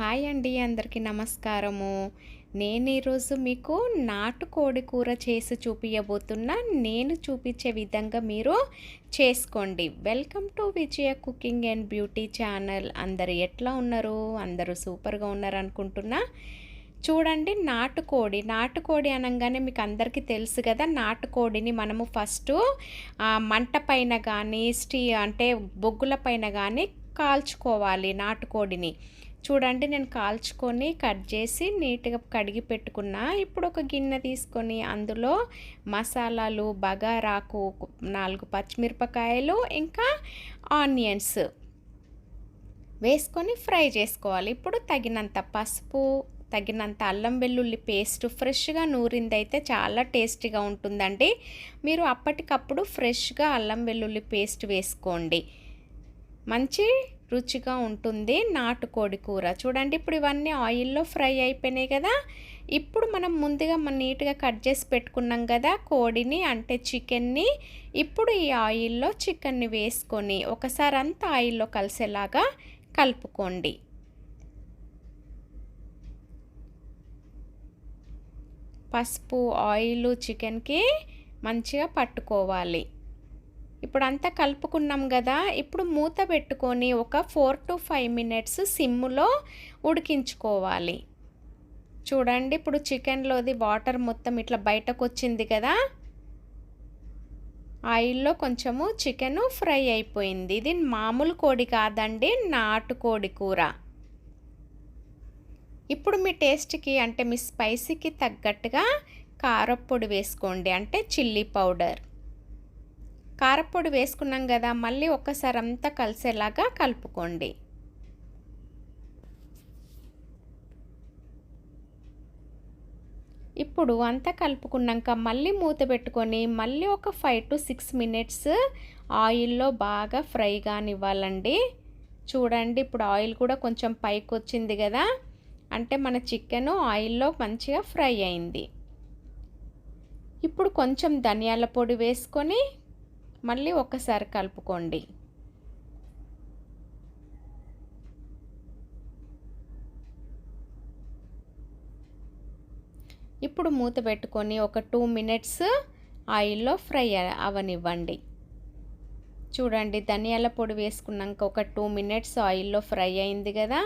Hi అండి అందరికీ నమస్కారము. నేను ఈరోజు మీకు నాటుకోడి కూర చేసి చూపించబోతున్నా నేను చూపించే విధంగా మీరు చేసుకోండి. Welcome to Vijaya cooking and beauty channel అందరు ఎట్లా ఉన్నారు? అందరూ సూపర్గా ఉన్నారు అనుకుంటున్నా చూడండి నాటుకోడి. నాటుకోడి అనగానే మీకు అందరికీ తెలుసు కదా నాటుకోడిని మనము ఫస్ట్ మంట పైన కానీ స్టీ అంటే బొగ్గుల పైన కానీ కాల్చుకోవాలి నాటుకోడిని. చూడండి నేను కాల్చుకొని కట్ చేసి నీట్గా కడిగి పెట్టుకున్నా. ఇప్పుడు ఒక గిన్నె తీసుకొని అందులో మసాలాలు బగారాకు నాలుగు పచ్చిమిరపకాయలు ఇంకా ఆనియన్స్ వేసుకొని ఫ్రై చేసుకోవాలి. ఇప్పుడు తగినంత పసుపు తగినంత అల్లం వెల్లుల్లి పేస్ట్ ఫ్రెష్గా నూరింది అయితే చాలా టేస్టీగా ఉంటుందండి. మీరు అప్పటికప్పుడు ఫ్రెష్గా అల్లం వెల్లుల్లి పేస్ట్ వేసుకోండి. మంచి రుచిగా ఉంటుంది నాటుకోడి కూర. చూడండి ఇప్పుడు ఇవన్నీ ఆయిల్లో ఫ్రై అయిపోయినాయి కదా. ఇప్పుడు మనం ముందుగా మనం నీట్గా కట్ చేసి పెట్టుకున్నాం కదా కోడిని అంటే చికెన్ని. ఇప్పుడు ఈ ఆయిల్లో చికెన్ని వేసుకొని ఒకసారి అంతా ఆయిల్లో కలిసేలాగా కలుపుకోండి. పసుపు ఆయిల్ చికెన్కి మంచిగా పట్టుకోవాలి. ఇప్పుడు అంతా కలుపుకున్నాం కదా ఇప్పుడు మూత పెట్టుకొని ఒక ఫోర్ టు ఫైవ్ మినిట్స్ సిమ్ములో ఉడికించుకోవాలి. చూడండి ఇప్పుడు చికెన్లోది వాటర్ మొత్తం ఇట్లా బయటకు వచ్చింది కదా. ఆయిల్లో కొంచెము చికెన్ ఫ్రై అయిపోయింది. ఇది మామూలు కోడి కాదండి నాటుకోడి కూర. ఇప్పుడు మీ టేస్ట్కి అంటే మీ స్పైసీకి తగ్గట్టుగా కారప్పొడి వేసుకోండి అంటే చిల్లీ పౌడర్. కారపొడి వేసుకున్నాం కదా మళ్ళీ ఒక్కసారి అంతా కలిసేలాగా కలుపుకోండి. ఇప్పుడు అంతా కలుపుకున్నాక మళ్ళీ మూత పెట్టుకొని మళ్ళీ ఒక ఫైవ్ టు సిక్స్ మినిట్స్ ఆయిల్లో బాగా ఫ్రై కానివ్వాలండి. చూడండి ఇప్పుడు ఆయిల్ కూడా కొంచెం పైకి వచ్చింది కదా అంటే మన చికెన్ ఆయిల్లో మంచిగా ఫ్రై అయింది. ఇప్పుడు కొంచెం ధనియాల పొడి వేసుకొని మళ్ళీ ఒక్కసారి కలుపుకోండి. ఇప్పుడు మూత పెట్టుకొని ఒక టూ మినిట్స్ ఆయిల్లో ఫ్రై అవనివ్వండి. చూడండి ధనియాల పొడి వేసుకున్నాక ఒక టూ మినిట్స్ ఆయిల్లో ఫ్రై అయింది కదా.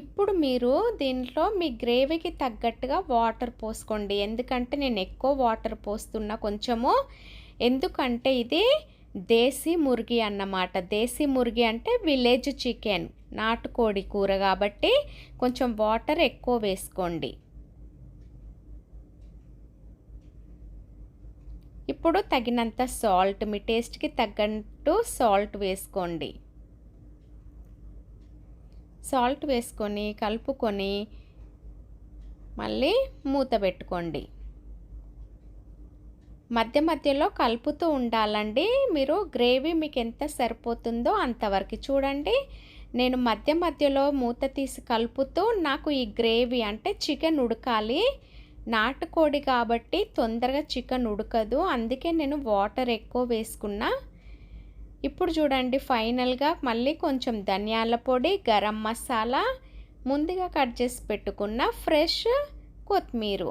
ఇప్పుడు మీరు దీంట్లో మీ గ్రేవీకి తగ్గట్టుగా వాటర్ పోసుకోండి. ఎందుకంటే నేను ఎక్కువ వాటర్ పోస్తున్నా కొంచెము. ఎందుకంటే ఇది దేశీ మురిగి అన్నమాట. దేశీ మురిగి అంటే విలేజ్ చికెన్ నాటుకోడి కూర కాబట్టి కొంచెం వాటర్ ఎక్కువ వేసుకోండి. ఇప్పుడు తగినంత సాల్ట్ మీ టేస్ట్కి తగ్గట్టు సాల్ట్ వేసుకోండి. సాల్ట్ వేసుకొని కలుపుకొని మళ్ళీ మూత పెట్టుకోండి. మధ్య మధ్యలో కలుపుతూ ఉండాలండి. మీరు గ్రేవీ మీకు ఎంత సరిపోతుందో అంతవరకు చూడండి. నేను మధ్య మధ్యలో మూత తీసి కలుపుతూ నాకు ఈ గ్రేవీ అంటే చికెన్ ఉడకాలి. నాటుకోడి కాబట్టి తొందరగా చికెన్ ఉడకదు. అందుకే నేను వాటర్ ఎక్కువ వేసుకున్నా. ఇప్పుడు చూడండి ఫైనల్గా మళ్ళీ కొంచెం ధనియాల పొడి గరం మసాలా ముందుగా కట్ చేసి పెట్టుకున్న ఫ్రెష్ కొత్తిమీర.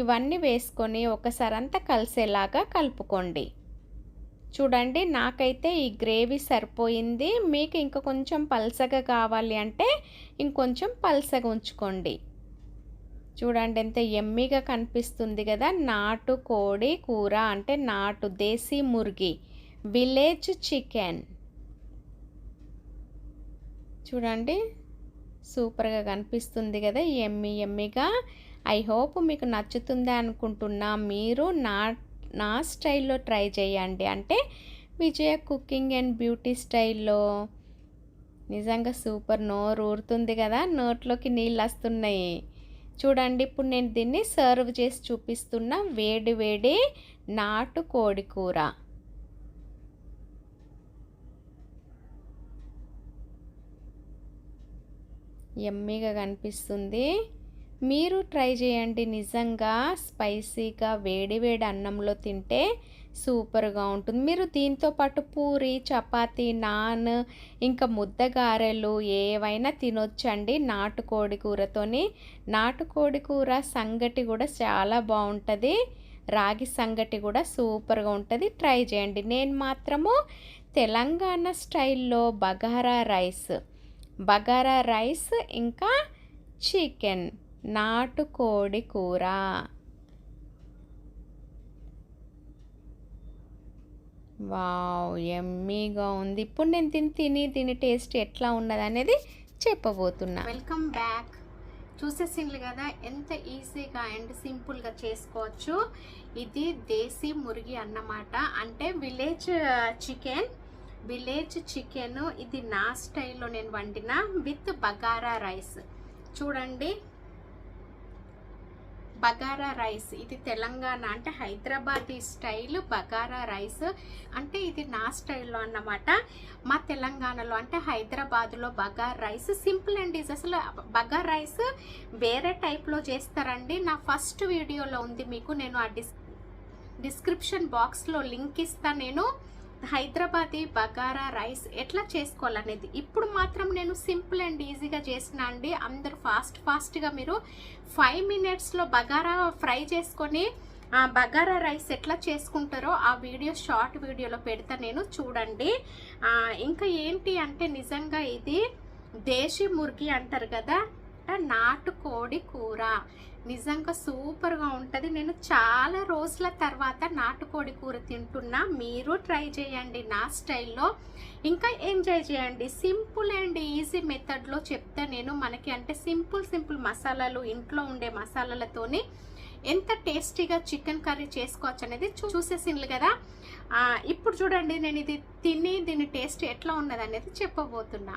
ఇవన్నీ వేసుకొని ఒకసారి అంతా కలిసేలాగా కలుపుకోండి. చూడండి నాకైతే ఈ గ్రేవీ సరిపోయింది. మీకు ఇంకా కొంచెం పల్సగా కావాలి అంటే ఇంకొంచెం పల్సగా ఉంచుకోండి. చూడండి ఎంత ఎమ్మిగా కనిపిస్తుంది కదా. నాటు కోడి కూర అంటే నాటు దేశీ మురిగి విలేజ్ చికెన్. చూడండి సూపర్గా కనిపిస్తుంది కదా ఎమ్మి ఎమ్మిగా. ఐ హోప్ మీకు నచ్చుతుంది అనుకుంటున్నా. మీరు నా నా స్టైల్లో ట్రై చేయండి. అంటే విజయ కుకింగ్ అండ్ బ్యూటీ స్టైల్లో నిజంగా సూపర్ నోరు ఊరుతుంది కదా. నోట్లోకి నీళ్ళు వస్తున్నాయి. చూడండి ఇప్పుడు నేను దీన్ని సర్వ్ చేసి చూపిస్తున్న వేడి వేడి నాటు కోడి కూర. ఎమ్మీగా కనిపిస్తుంది. మీరు ట్రై చేయండి. నిజంగా స్పైసీగా వేడి వేడి అన్నంలో తింటే సూపర్గా ఉంటుంది. మీరు దీంతో పాటు పూరి చపాతి నాన్ ఇంకా ముద్దగారెలు ఏవైనా తినొచ్చండి. నాటుకోడి కూరతోని. నాటుకోడి కూర సంగటి కూడా చాలా బాగుంటుంది. రాగి సంగటి కూడా సూపర్గా ఉంటుంది. ట్రై చేయండి. నేను మాత్రము తెలంగాణ స్టైల్లో బగారా రైస్ బగారా రైస్ ఇంకా చికెన్. నాటుకోడి కూర. వావ్ ఎమ్మీగా ఉంది. ఇప్పుడు నేను తిని తిని తిని టేస్ట్ ఎట్లా ఉన్నది అనేది చెప్పబోతున్నా. Welcome back. చూసేసిండ్రు కదా ఎంత ఈజీగా అండ్ సింపుల్గా చేసుకోవచ్చు. ఇది దేశీ మురిగి అన్నమాట. అంటే విలేజ్ చికెన్. విలేజ్ చికెన్ ఇది నా స్టైల్లో నేను వండిన విత్ బగారా రైస్. చూడండి. బగారా రైస్. ఇది తెలంగాణ అంటే హైదరాబాదీ స్టైల్ బగారా రైస్. అంటే ఇది నా స్టైల్లో అన్నమాట. మా తెలంగాణలో అంటే హైదరాబాద్లో bagara rice simple and ease. అసలు బగార్ రైస్ వేరే టైప్లో చేస్తారండి. నా ఫస్ట్ వీడియోలో ఉంది మీకు. నేను ఆ డిస్ డిస్క్రిప్షన్ బాక్స్లో లింక్ ఇస్తాను నేను. హైదరాబాదీ బగారా రైస్ ఎట్లా చేసుకోవాలనేది. ఇప్పుడు మాత్రం నేను సింపుల్ అండ్ ఈజీగా చేసిన అండి. అందరూ ఫాస్ట్ ఫాస్ట్గా మీరు ఫైవ్ మినిట్స్లో బగారా ఫ్రై చేసుకొని బగారా రైస్ ఎట్లా చేసుకుంటారో ఆ వీడియో షార్ట్ వీడియోలో పెడతా నేను. చూడండి. ఇంకా ఏంటి అంటే నిజంగా ఇది దేశీ ముర్గి అంటారు కదా. నాటుకోడి కూర. నిజంగా సూపర్గా ఉంటుంది. నేను చాలా రోజుల తర్వాత నాటుకోడి కూర తింటున్నా. మీరు ట్రై చేయండి నా స్టైల్లో. ఇంకా ఎంజాయ్ చేయండి. సింపుల్ అండ్ ఈజీ మెథడ్లో చెప్తా నేను మనకి అంటే సింపుల్ సింపుల్ మసాలాలు ఇంట్లో ఉండే మసాలాలతోని ఎంత టేస్టీగా చికెన్ కర్రీ చేసుకోవచ్చు అనేది చూసేసింది కదా. ఇప్పుడు చూడండి నేను ఇది తిని దీని టేస్ట్ ఎట్లా ఉన్నది అనేది చెప్పబోతున్నా.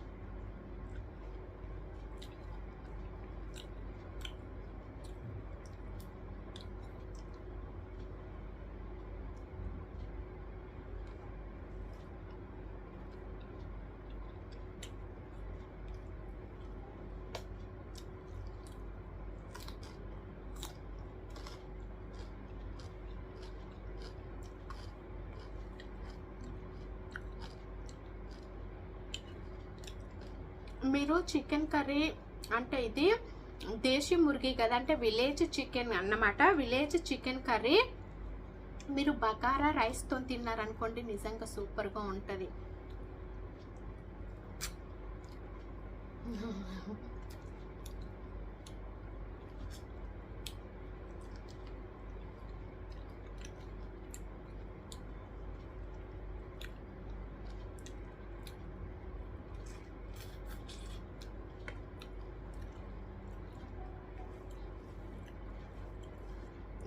మీరు చికెన్ కర్రీ అంటే ఇది దేశీ మురిగి కదా అంటే విలేజ్ చికెన్ అన్నమాట. విలేజ్ చికెన్ కర్రీ మీరు బగారా రైస్తో తిన్నారనుకోండి నిజంగా సూపర్గా ఉంటుంది.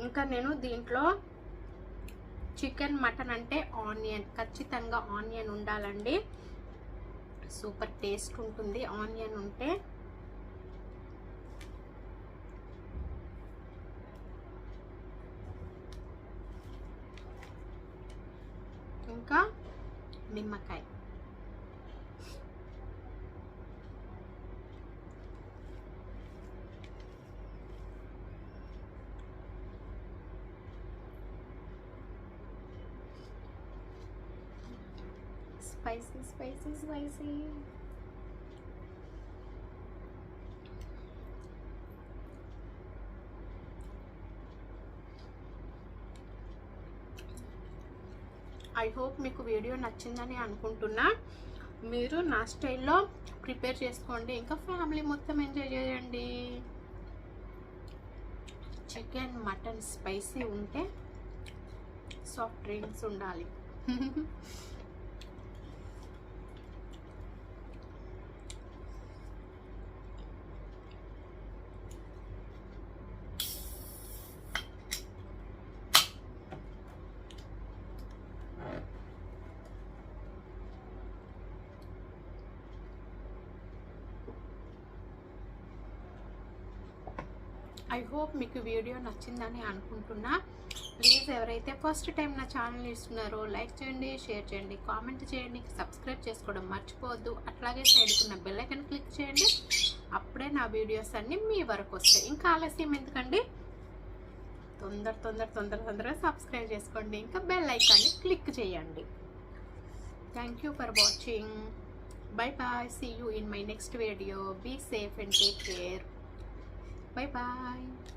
ఇంకా నేను దీంట్లో చికెన్ మటన్ అంటే ఆనియన్. ఖచ్చితంగా ఆనియన్ ఉండాలండి. సూపర్ టేస్ట్ ఉంటుంది. ఆనియన్ ఉంటే ఇంకా నిమ్మకాయ. Spicy, spicy, spicy. I hope మీకు వీడియో నచ్చిందని అనుకుంటున్నా. మీరు నా స్టైల్లో ప్రిపేర్ చేసుకోండి. ఇంకా ఫ్యామిలీ మొత్తం ఎంజాయ్ చేయండి. చికెన్ మటన్ స్పైసీ ఉంటే సాఫ్ట్ డ్రింక్స్ ఉండాలి. ఐ హోప్ మీకు వీడియో నచ్చిందని అనుకుంటున్నా. ప్లీజ్ ఎవరైతే ఫస్ట్ టైం నా ఛానల్ ఇస్తున్నారో లైక్ చేయండి షేర్ చేయండి కామెంట్ చేయండి సబ్స్క్రైబ్ చేసుకోవడం మర్చిపోవద్దు. అట్లాగే సైడ్కున్న బెల్లైకన్ క్లిక్ చేయండి. అప్పుడే నా వీడియోస్ అన్నీ మీ వరకు వస్తాయి. ఇంకా ఆలస్యం ఎందుకండి? తొందర తొందర తొందర తొందరగా సబ్స్క్రైబ్ చేసుకోండి. ఇంకా బెల్ ఐకాన్ని క్లిక్ చేయండి. Thank you for watching bye bye see you in my next video be safe and take care Bye bye.